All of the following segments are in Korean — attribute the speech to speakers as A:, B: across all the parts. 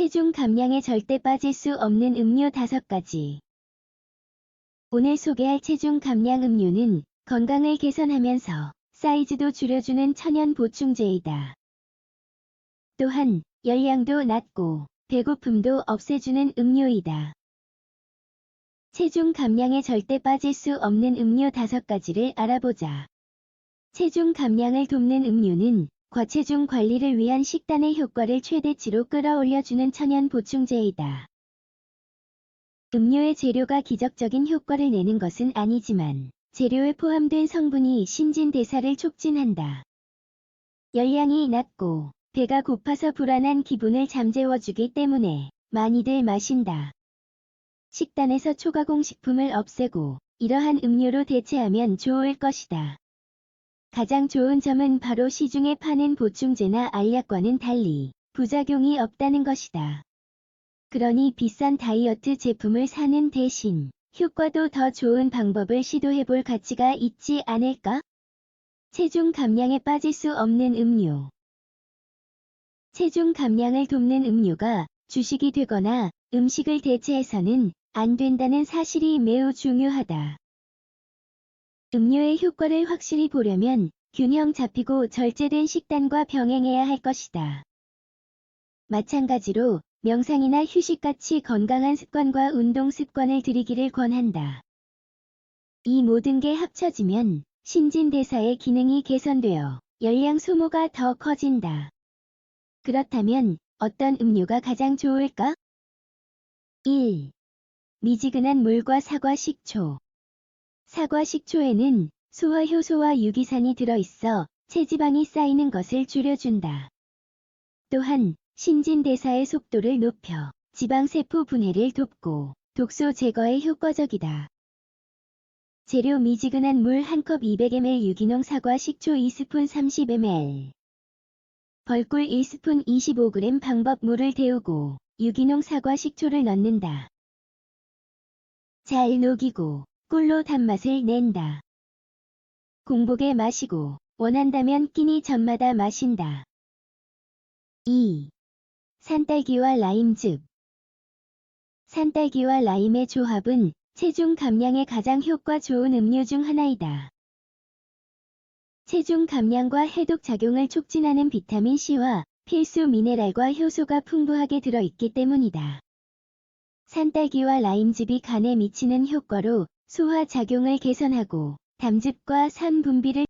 A: 체중 감량에 절대 빠질 수 없는 음료 5가지. 오늘 소개할 체중 감량 음료는 건강을 개선하면서 사이즈도 줄여주는 천연 보충제이다. 또한 열량도 낮고 배고픔도 없애주는 음료이다. 체중 감량에 절대 빠질 수 없는 음료 5가지를 알아보자. 체중 감량을 돕는 음료는 과체중 관리를 위한 식단의 효과를 최대치로 끌어올려주는 천연 보충제이다. 음료의 재료가 기적적인 효과를 내는 것은 아니지만 재료에 포함된 성분이 신진대사를 촉진한다. 열량이 낮고 배가 고파서 불안한 기분을 잠재워주기 때문에 많이들 마신다. 식단에서 초가공 식품을 없애고 이러한 음료로 대체하면 좋을 것이다. 가장 좋은 점은 바로 시중에 파는 보충제나 알약과는 달리 부작용이 없다는 것이다. 그러니 비싼 다이어트 제품을 사는 대신 효과도 더 좋은 방법을 시도해볼 가치가 있지 않을까? 체중 감량에 빠질 수 없는 음료 체중 감량을 돕는 음료가 주식이 되거나 음식을 대체해서는 안 된다는 사실이 매우 중요하다. 음료의 효과를 확실히 보려면 균형 잡히고 절제된 식단과 병행해야 할 것이다. 마찬가지로 명상이나 휴식같이 건강한 습관과 운동 습관을 들이기를 권한다. 이 모든 게 합쳐지면 신진대사의 기능이 개선되어 열량 소모가 더 커진다. 그렇다면 어떤 음료가 가장 좋을까? 1. 미지근한 물과 사과 식초 사과 식초에는 소화 효소와 유기산이 들어있어 체지방이 쌓이는 것을 줄여준다. 또한 신진대사의 속도를 높여 지방세포 분해를 돕고 독소 제거에 효과적이다. 재료 미지근한 물 1컵 200ml 유기농 사과 식초 2스푼 30ml 벌꿀 1스푼 25g 방법 물을 데우고 유기농 사과 식초를 넣는다. 잘 녹이고 꿀로 단맛을 낸다. 공복에 마시고 원한다면 끼니 전마다 마신다. 2. 산딸기와 라임즙 산딸기와 라임의 조합은 체중 감량에 가장 효과 좋은 음료 중 하나이다. 체중 감량과 해독 작용을 촉진하는 비타민C와 필수 미네랄과 효소가 풍부하게 들어있기 때문이다. 산딸기와 라임즙이 간에 미치는 효과로 소화 작용을 개선하고 담즙과 산 분비를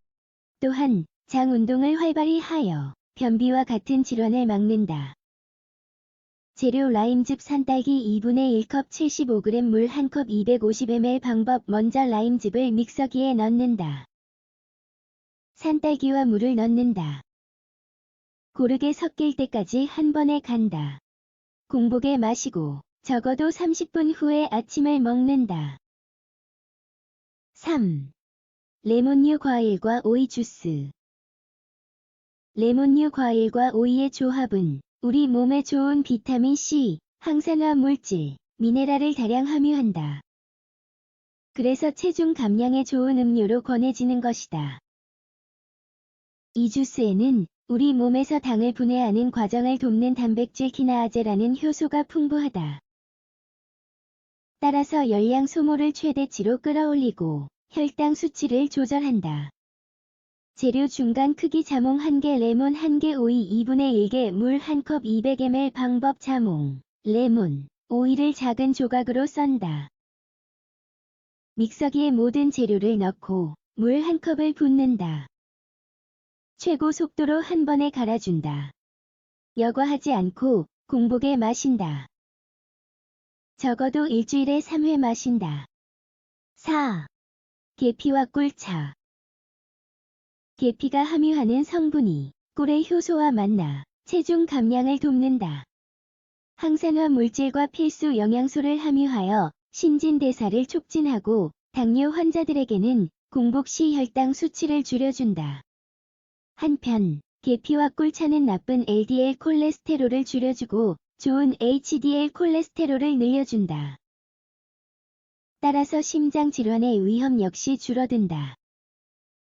A: 또한 장 운동을 활발히 하여 변비와 같은 질환을 막는다. 재료 라임즙 산딸기 2분의 1컵 75g 물 1컵 250ml 방법 먼저 라임즙을 믹서기에 넣는다. 산딸기와 물을 넣는다. 고르게 섞일 때까지 한 번에 간다. 공복에 마시고 적어도 30분 후에 아침을 먹는다. 3. 레몬류 과일과 오이 주스 레몬류 과일과 오이의 조합은 우리 몸에 좋은 비타민C, 항산화 물질, 미네랄을 다량 함유한다. 그래서 체중 감량에 좋은 음료로 권해지는 것이다. 이 주스에는 우리 몸에서 당을 분해하는 과정을 돕는 단백질 키나아제라는 효소가 풍부하다. 따라서 열량 소모를 최대치로 끌어올리고 혈당 수치를 조절한다. 재료 중간 크기 자몽 1개 레몬 1개 오이 2분의 1개 물 1컵 200ml 방법 자몽, 레몬, 오이를 작은 조각으로 썬다. 믹서기에 모든 재료를 넣고 물 1컵을 붓는다. 최고 속도로 한 번에 갈아준다. 여과하지 않고 공복에 마신다. 적어도 일주일에 3회 마신다. 4. 계피와 꿀차 계피가 함유하는 성분이 꿀의 효소와 만나 체중 감량을 돕는다. 항산화 물질과 필수 영양소를 함유하여 신진대사를 촉진하고 당뇨 환자들에게는 공복 시 혈당 수치를 줄여준다. 한편 계피와 꿀차는 나쁜 LDL 콜레스테롤을 줄여주고 좋은 HDL 콜레스테롤을 늘려준다. 따라서 심장 질환의 위험 역시 줄어든다.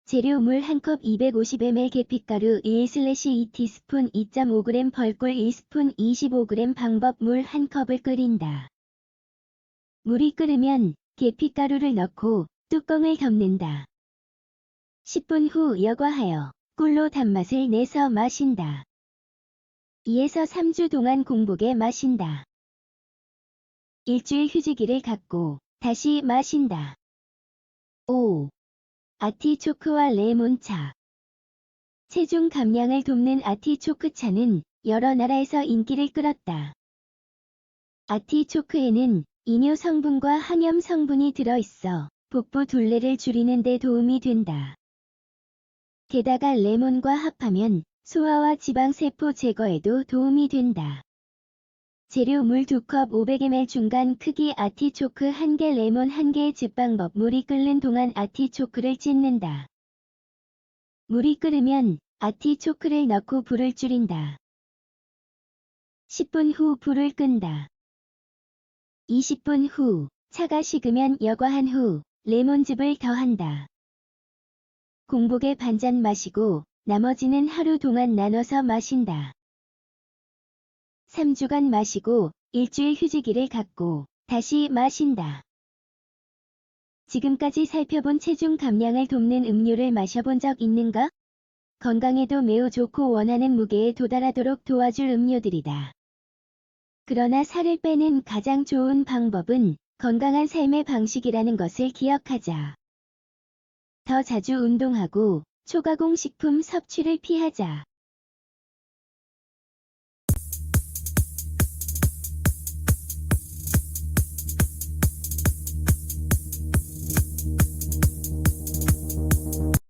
A: 재료 물 1컵 250ml 계피가루 1/2 티스푼 2.5g 벌꿀 1스푼 25g 방법 물 1컵을 끓인다. 물이 끓으면 계피가루를 넣고 뚜껑을 덮는다. 10분 후 여과하여 꿀로 단맛을 내서 마신다. 2에서 3주 동안 공복에 마신다. 일주일 휴지기를 갖고 다시 마신다. 5. 아티초크와 레몬차 체중 감량을 돕는 아티초크차는 여러 나라에서 인기를 끌었다. 아티초크에는 이뇨 성분과 항염 성분이 들어있어 복부 둘레를 줄이는 데 도움이 된다. 게다가 레몬과 합하면 소화와 지방세포 제거에도 도움이 된다. 재료 물 2컵 500ml 중간 크기 아티초크 1개 레몬 1개의 집방법 물이 끓는 동안 아티초크를 찢는다. 물이 끓으면 아티초크를 넣고 불을 줄인다. 10분 후 불을 끈다. 20분 후 차가 식으면 여과한 후 레몬즙을 더한다. 공복에 반잔 마시고 나머지는 하루 동안 나눠서 마신다. 3주간 마시고 일주일 휴지기를 갖고 다시 마신다. 지금까지 살펴본 체중 감량을 돕는 음료를 마셔본 적 있는가? 건강에도 매우 좋고 원하는 무게에 도달하도록 도와줄 음료들이다. 그러나 살을 빼는 가장 좋은 방법은 건강한 삶의 방식이라는 것을 기억하자. 더 자주 운동하고 초가공 식품 섭취를 피하자.